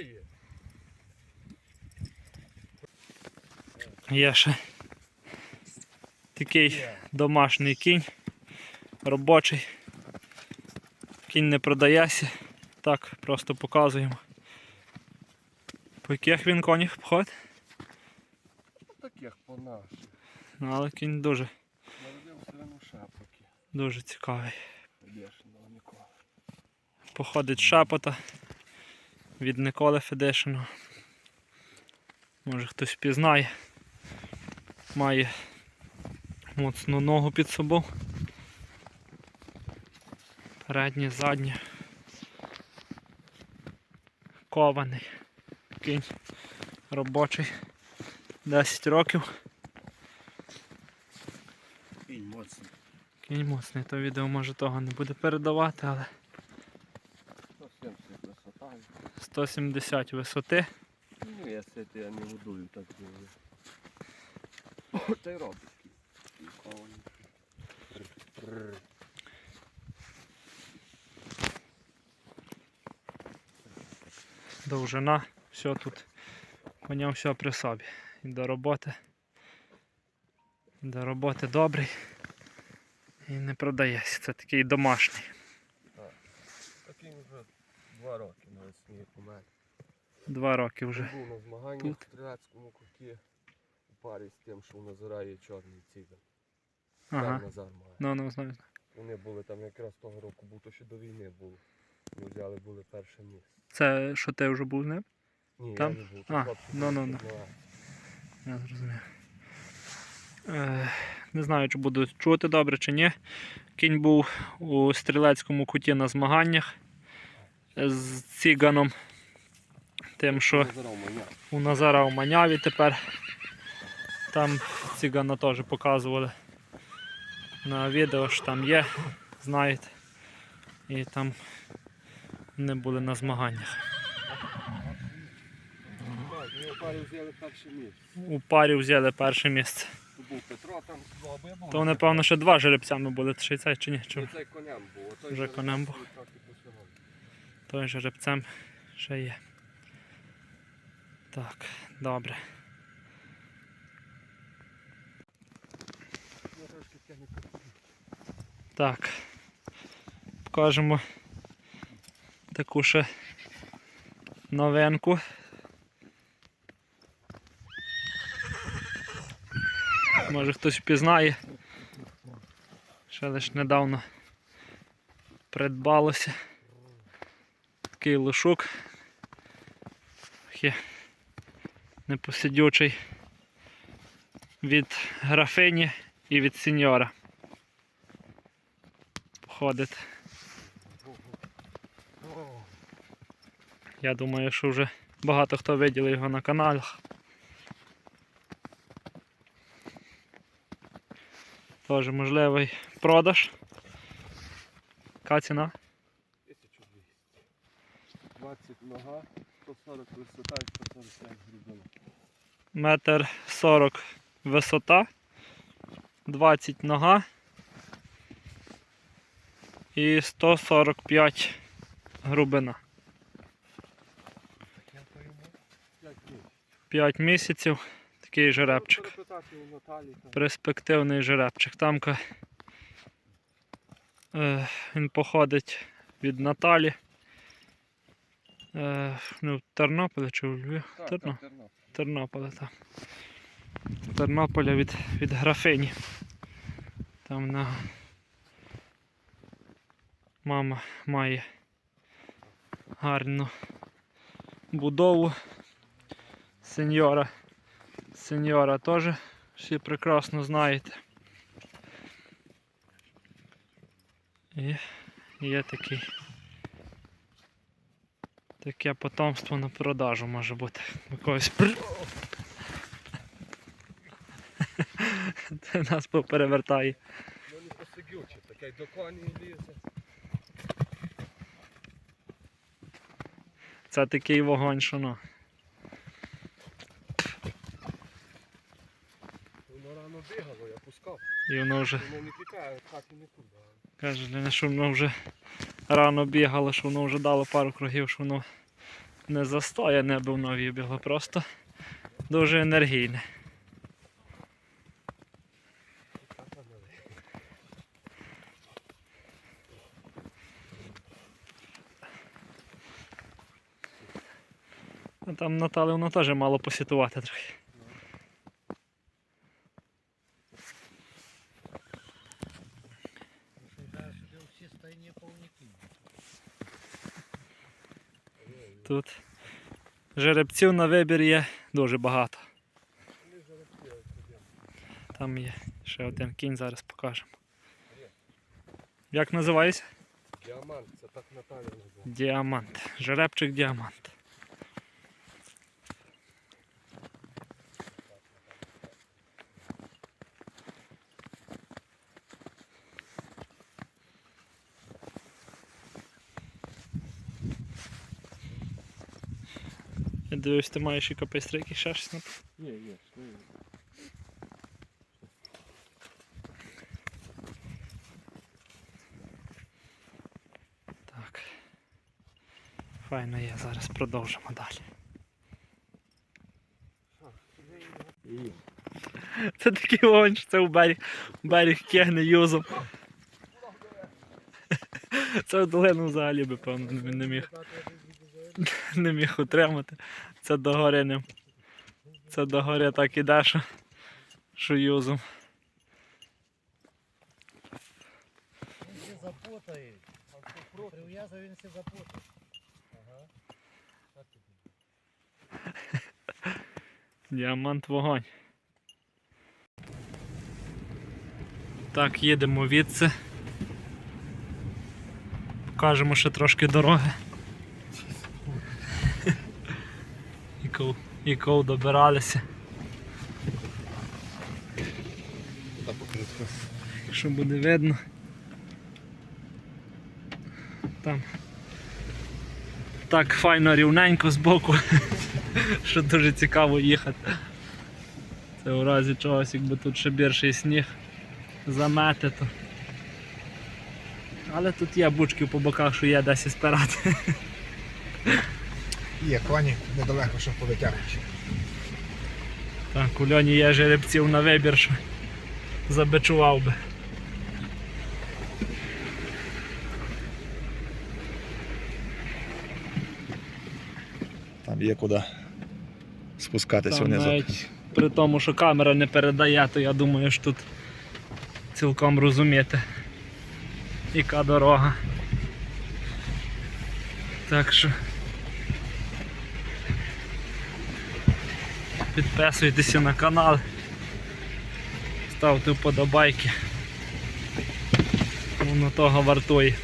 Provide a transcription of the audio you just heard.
є. Є ще такий домашній кінь, робочий. Кінь не продається. Так, просто показуємо. По яких він конях походить? Ну, таких по наших. Ну, але кінь дуже, Народився він у шапоки. дуже цікавий. Походить шапота від Николи Федишиного. Може хтось впізнає. Має моцну ногу під собою. Переднє, заднє. Кований. Кінь робочий. 10 років. Кінь моцний. Кінь моцний, то відео може того не буде передавати, але 170 висота. 170 висоти. Ну, я сити, я не годую так дуже. Та й робить. довжина, все тут. Коня все при собі. І до роботи. До роботи добрий. І не продається. Це такий домашній. Такий вже два роки на весні помер. Два роки вже. Був на змаганнях Тут. в стрілецькому куті у парі з тим, що у Назара є чорний циган. Ага. Ага. Назар має. Ну, ну, знаю. Вони були там якраз того року, був то ще до війни було. Ми взяли були перше місце. Це що ти вже був з ним? Ні, Там? я не був. А, хлопці ну, ну, були, ну. ну, Я зрозумів. Е, не знаю, чи буду чути добре чи ні. Кінь був у стрілецькому куті на змаганнях з ціганом. Тим, що у Назара у Маняві тепер. Там цігана теж показували на відео, що там є, знаєте. І там не були на змаганнях. У парі взяли перше місце. То напевно, ще два жеребцями були, чи цей чи ні? Чи цей був. Вже конем був. Посилав. жеребцем ще є. Так, добре. Так. Покажемо таку ще новинку. Може хтось впізнає. Ще лише недавно придбалося. Такий лошук. Є непосидючий від графині і від сеньора походить. Я думаю, що вже багато хто виділ його на каналах. Теж можливий продаж. Яка ціна? 1200. 20 нога, 140 висота і 145 глибина. Метр 40 висота, 20 нога і 145 грубина. Я 5 місяців. Такий жеребчик. Перепитати у Наталі там. перспективний жеребчик. Тамка е, він походить від Наталі. Е, ну, в Тернополі чи у Львів? Так, Терно... так. Тернополя, так. Тернополя від, від графині. Там на мама має гарну будову. Сеньора. Сеньора теж всі прекрасно знаєте. І є такий. Таке потомство на продажу може бути. Якогось. Це нас поперевертає. Ну не посидюче, таке до коні лізе. Це такий вогонь, що ну. Воно рано бігало, я пускав. І воно вже Воно не тікає, в хаті не туди. каже, Ліна, що воно вже рано бігало, що воно вже дало пару кругів, що воно не застояне, аби воно вибігло, просто дуже енергійне. Там Наталі воно теж мало посітувати трохи. Стайні повніки. Тут жеребців на вибір є дуже багато. Там є ще один кінь, зараз покажемо. Як називається? Діамант, це так Наталя називає. Діамант. Жеребчик діамант. Я дивлюсь, ти маєш і капейстрики, ще щось на Є, є, є. Так. Файно є, зараз продовжимо далі. Це такий вогонь, що це у берег, у берег кегне юзом. Це в долину взагалі би, певно, не, не міг. Не міг утримати. Це догори ним. Це догори так іде, що, що юзом. Він всі запутає. Прив'язав він всі запутає. Діамант вогонь. Так, їдемо відси. Покажемо ще трошки дороги. І ков добиралися. Та покритка. Якщо буде видно. Там. Так файно рівненько збоку, що дуже цікаво їхати. Це у разі чогось, якби тут ще більший сніг замети, то. Але тут є бучки по боках, що є десь і спирати. Є коні недалеко, щоб повитягнути. Так, у льоні є жеребців на вибір, що забичував би. Там є куди спускатися Там внизу. навіть при тому, що камера не передає, то я думаю, що тут цілком розуміти, яка дорога. Так що підписуйтеся на канал, ставте вподобайки. Воно того вартує.